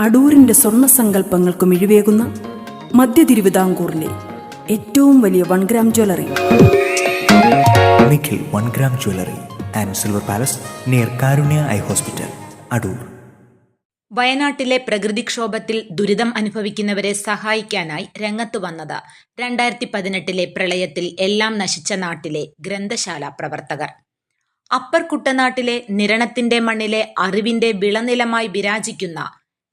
അടൂരിന്റെ സ്വർണ സങ്കല്പങ്ങൾക്ക് മിഴിവേകുന്ന മധ്യ തിരുവിതാംകൂറിലെ ഏറ്റവും വലിയ one gram jewellery Nikhil one gram jewellery and silver palace near Karunya eye hospital Adoor വയനാട്ടിലെ പ്രകൃതിക്ഷോഭത്തിൽ ദുരിതം അനുഭവിക്കുന്നവരെ സഹായിക്കാനായി രംഗത്തു വന്നത് രണ്ടായിരത്തി പതിനെട്ടിലെ പ്രളയത്തിൽ എല്ലാം നശിച്ച നാട്ടിലെ ഗ്രന്ഥശാല പ്രവർത്തകർ. അപ്പർ കുട്ടനാട്ടിലെ നിരണത്തിന്റെ മണ്ണിലെ അറിവിന്റെ വിളനിലമായി വിരാജിക്കുന്ന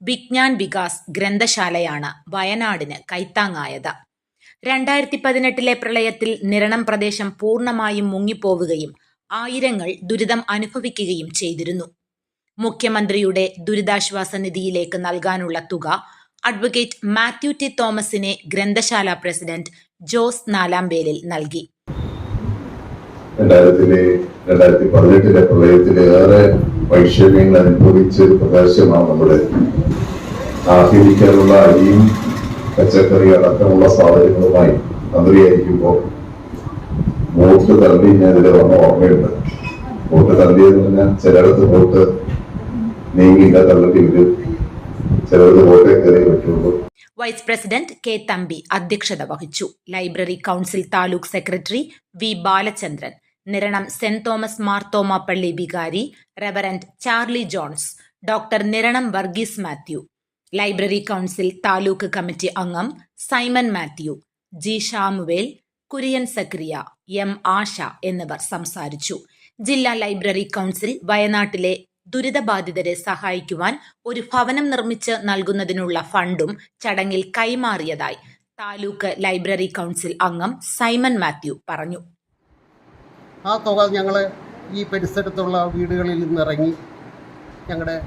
വിജ്ഞാൻ വികാസ് ഗ്രന്ഥശാലയാണ് വയനാടിന് കൈത്താങ്ങായത്. രണ്ടായിരത്തി പതിനെട്ടിലെ പ്രളയത്തിൽ നിരണം പ്രദേശം പൂർണമായും മുങ്ങിപ്പോവുകയും ആയിരങ്ങൾ ദുരിതം അനുഭവിക്കുകയും ചെയ്തിരുന്നു. മുഖ്യമന്ത്രിയുടെ ദുരിതാശ്വാസ നിധിയിലേക്ക് നൽകാനുള്ള തുക അഡ്വക്കേറ്റ് മാത്യു ടി തോമസിനെ ഗ്രന്ഥശാല പ്രസിഡന്റ് ജോസ് നാലാംബേലിൽ നൽകി. രണ്ടായിരത്തിലെ രണ്ടായിരത്തി പതിനെട്ടിലെ പ്രളയത്തിലെ ഏറെ വൈഷമ്യങ്ങൾ അനുഭവിച്ച് ഒരു പ്രദേശമാണ് നമ്മുടെ ആഹ്ലിക്കാനുള്ള അരിയും പച്ചക്കറി അടക്കമുള്ള സാധനങ്ങളുമായി മന്ത്രിയായിരിക്കുമ്പോൾ വോട്ട് തള്ളി ഞാൻ ഇതിൽ വന്ന ഓർമ്മയുണ്ട്. വോട്ട് തള്ളിയെന്ന് പറഞ്ഞാൽ ചിലയിടത്ത് വോട്ട് നീങ്ങില്ല തള്ളി വരും ചിലയിടത്ത് വോട്ടേ കയറി പറ്റുള്ളൂ. വൈസ് പ്രസിഡന്റ് കെ തമ്പി അധ്യക്ഷത വഹിച്ചു. Library council taluk secretary V Balachandran. Niranam saint Thomas Marthoma പള്ളി വികാരി reverend Charlie Johns doctor Niranam Varghese Mathew library council taluk committee അംഗം സൈമൺ മാത്യു ജി ഷാമുവേൽ കുര്യൻ സക്രിയ എം ആശ എന്നിവർ സംസാരിച്ചു. ജില്ലാ ലൈബ്രറി കൗൺസിൽ വയനാട്ടിലെ ദുരിതബാധിതരെ സഹായിക്കുവാൻ ഒരു ഭവനം നിർമ്മിച്ച് നൽകുന്നതിനുള്ള ഫണ്ടും ചടങ്ങിൽ കൈമാറിയതായി താലൂക്ക് ലൈബ്രറി കൗൺസിൽ അംഗം സൈമൺ മാത്യു പറഞ്ഞു. ആ തുക ഞങ്ങൾ ഈ പരിസരത്തുള്ള വീടുകളിൽ നിന്നിറങ്ങി ഞങ്ങളുടെ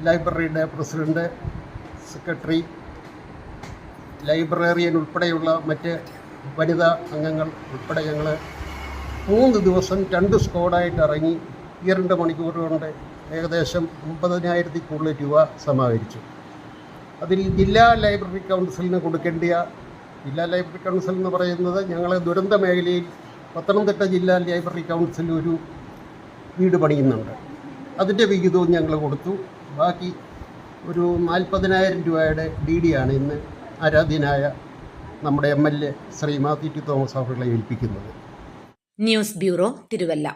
ലൈബ്രറിയുടെ പ്രസിഡന്റ് സെക്രട്ടറി ലൈബ്രറിയൻ ഉൾപ്പെടെയുള്ള മറ്റ് വനിതാ അംഗങ്ങൾ ഉൾപ്പെടെ ഞങ്ങൾ മൂന്ന് ദിവസം രണ്ട് സ്ക്വാഡായിട്ട് ഇറങ്ങി ഈ രണ്ട് മണിക്കൂർ കൊണ്ട് ഏകദേശം ഒമ്പതിനായിരത്തി കൂടുതൽ രൂപ സമാഹരിച്ചു. അതിൽ ജില്ലാ ലൈബ്രറി കൗൺസിലിന് കൊടുക്കേണ്ടിയ ജില്ലാ ലൈബ്രറി കൗൺസിൽ എന്ന് പറയുന്നത് ഞങ്ങൾ ദുരന്ത മേഖലയിൽ പത്തനംതിട്ട ജില്ലാ ലൈബ്രറി കൗൺസിൽ ഒരു വീട് പണിയുന്നുണ്ട്. അതിന്റെ വിഹിതവും ഞങ്ങൾ കൊടുത്തു. ബാക്കി ഒരു നാൽപ്പതിനായിരം രൂപയുടെ ഡി ഡി ആണ് ഇന്ന് ആരാധ്യനായ നമ്മുടെ M L A Shri T Thomas അവരുടെ ഏൽപ്പിക്കുന്നത്. News bureau Thiruvalla.